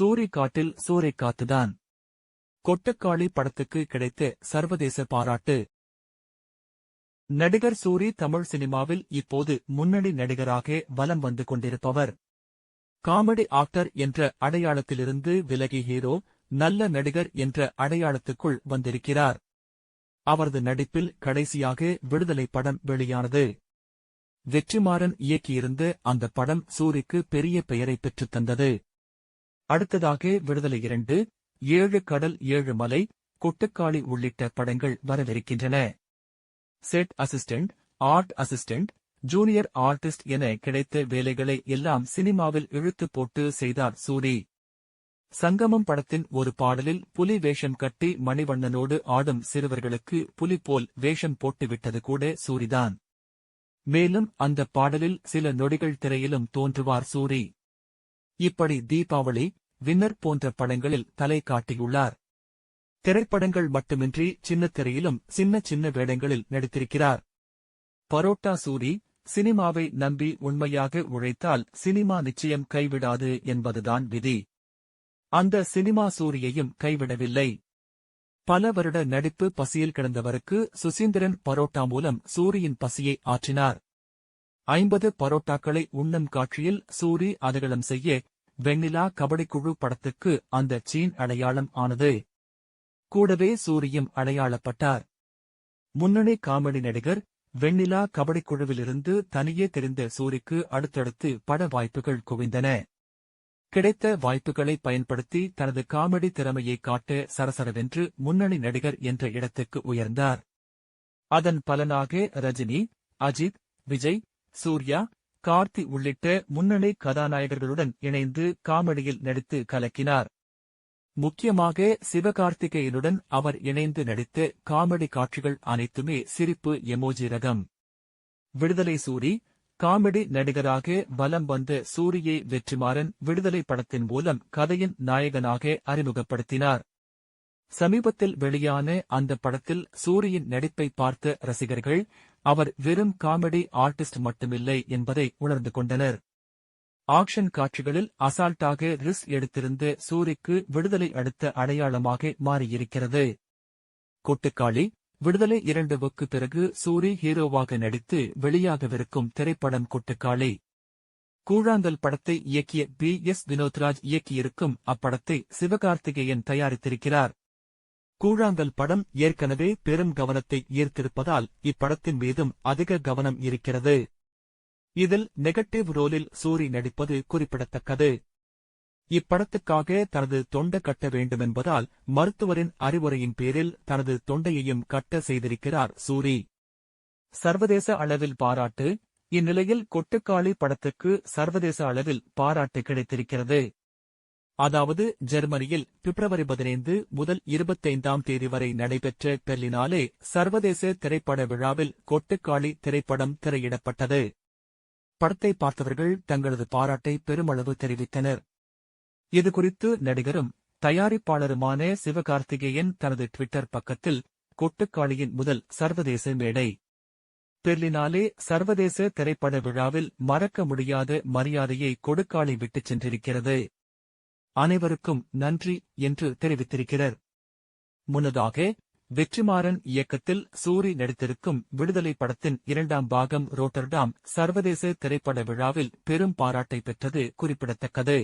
சூரி காட்டில் சூறை காத்துதான். கொட்டக்காளி படத்துக்கு கிடைத்த சர்வதேச பாராட்டு. நடிகர் சூரி தமிழ் சினிமாவில் இப்போது முன்னணி நடிகராக வலம் வந்து கொண்டிருப்பவர். காமெடி ஆக்டர் என்ற அடையாளத்திலிருந்து விலகி ஹீரோ நல்ல நடிகர் என்ற அடையாளத்துக்குள் வந்திருக்கிறார். அவரது நடிப்பில் கடைசியாக விடுதலை படம் வெளியானது. வெற்றிமாறன் இயக்கியிருந்த அந்த படம் சூரிக்கு பெரிய பெயரை பெற்றுத் தந்தது. அடுத்ததாக விடுதலை இரண்டு ஏழு கடல் ஏழு மலை கொட்டுக்காளி உள்ளிட்ட படங்கள் வரவிருக்கின்றன. Set assistant art assistant junior artist என கிடைத்த வேலைகளை எல்லாம் சினிமாவில் இழுத்து போட்டு செய்தார் சூரி. சங்கமம் படத்தின் ஒரு பாடலில் புலி வேஷம் கட்டி மணிவண்ணனோடு ஆடும் சிறுவர்களுக்கு புலி போல் வேஷம் போட்டுவிட்டது கூட சூரிதான். மேலும் அந்த பாடலில் சில நொடிகள் திரையிலும் தோன்றுவார் சூரி. இப்படி தீபாவளி வின்னர் போன்ற படங்களில் தலை காட்டியுள்ளார். திரைப்படங்கள் மட்டுமின்றி சின்னத் திரையிலும் சின்ன சின்ன வேடங்களில் நடித்திருக்கிறார். பரோட்டா சூரி சினிமாவை நம்பி உண்மையாக உழைத்தால் சினிமா நிச்சயம் கைவிடாது என்பதுதான் விதி. அந்த சினிமா சூரியையும் கைவிடவில்லை. பல வருட நடிப்பு பசியில் கிடந்தவருக்கு சுசீந்திரன் பரோட்டா மூலம் சூரியின் பசியை ஆற்றினார். ஐம்பது பரோட்டாக்களை உண்ணும் காட்சியில் சூரி அதகளம் செய்ய வெண்ணிலா கபடிக்குழு படத்துக்கு அந்த சீன் அடையாளம் ஆனது. கூடவே சூரியும் அடையாளப்பட்டார். முன்னணி காமெடி நடிகர் வெண்ணிலா கபடிக்குழுவிலிருந்து தனியே தெரிந்த சூரிக்கு அடுத்தடுத்து பட வாய்ப்புகள் குவிந்தன. கிடைத்த வாய்ப்புகளை பயன்படுத்தி தனது காமெடி திறமையை காட்ட சரசரவென்று முன்னணி நடிகர் என்ற இடத்துக்கு உயர்ந்தார். அதன் பலனாக ரஜினி அஜித் விஜய் சூர்யா கார்த்தி உள்ளிட்ட முன்னணி கதாநாயகர்களுடன் இணைந்து காமெடியில் நடித்து கலக்கினார். முக்கியமாக சிவகார்த்திகேயனுடன் அவர் இணைந்து நடித்த காமெடி காட்சிகள் அனைத்துமே சிரிப்பு எமோஜி ரகம். விடுதலை சூரி காமெடி நடிகராக வலம் வந்த சூரியை வெற்றிமாறன் விடுதலை படத்தின் மூலம் கதையின் நாயகனாக அறிமுகப்படுத்தினார். சமீபத்தில் வெளியான அந்த படத்தில் சூரியின் நடிப்பை பார்த்த ரசிகர்கள் அவர் வெறும் காமெடி ஆர்டிஸ்ட் மட்டுமில்லை என்பதை உணர்ந்து கொண்டனர். ஆக்ஷன் காட்சிகளில் அசால்ட்டாக ரிஸ் எடுத்திருந்த சூரிக்கு விடுதலை அடுத்த அடையாளமாக மாறியிருக்கிறது. கொட்டுக்காளி விடுதலை இரண்டுவுக்கு பிறகு சூரி ஹீரோவாக நடித்து வெளியாகவிருக்கும் திரைப்படம் கொட்டுக்காளி. கூழாங்கல் படத்தை இயக்கிய பி எஸ் வினோத்ராஜ் இயக்கியிருக்கும் அப்படத்தை சிவகார்த்திகேயன் தயாரித்திருக்கிறார். கூழாங்கல் படம் ஏற்கனவே பெரும் கவனத்தை ஈர்த்திருப்பதால் இப்படத்தின் மீதும் அதிக கவனம் இருக்கிறது. இதில் நெகட்டிவ் ரோலில் சூரி நடிப்பது குறிப்பிடத்தக்கது. இப்படத்துக்காக தனது தொண்டை கட்ட வேண்டுமென்பதால் மருத்துவரின் அறிவுரையின் பேரில் தனது தொண்டையையும் கட்ட செய்திருக்கிறார் சூரி. சர்வதேச அளவில் பாராட்டு. இந்நிலையில் கொட்டுக்காளி படத்துக்கு சர்வதேச அளவில் பாராட்டு கிடைத்திருக்கிறது. அதாவது ஜெர்மனியில் பிப்ரவரி பதினைந்து முதல் இருபத்தைந்தாம் தேதி வரை நடைபெற்ற பெர்லினாலே சர்வதேச திரைப்பட விழாவில் கொட்டுக்காளி திரைப்படம் திரையிடப்பட்டது. படத்தை பார்த்தவர்கள் தங்களது பாராட்டை பெருமளவு தெரிவித்தனர். இதுகுறித்து நடிகரும் தயாரிப்பாளருமான சிவகார்த்திகேயன் தனது ட்விட்டர் பக்கத்தில் கொட்டுக்காளியின் முதல் சர்வதேச மேடை. பெர்லினாலே சர்வதேச திரைப்பட விழாவில் மறக்க முடியாத மரியாதையை கொடுக்காளி விட்டுச் சென்றிருக்கிறது. அனைவருக்கும் நன்றி என்று தெரிவித்திருக்கிறார். முன்னதாக வெற்றிமாறன் இயக்கத்தில் சூரி நடித்திருக்கும் விடுதலை படத்தின் இரண்டாம் பாகம் ரோட்டர்டாம் சர்வதேச திரைப்பட விழாவில் பெரும் பாராட்டை பெற்றது குறிப்பிடத்தக்கது.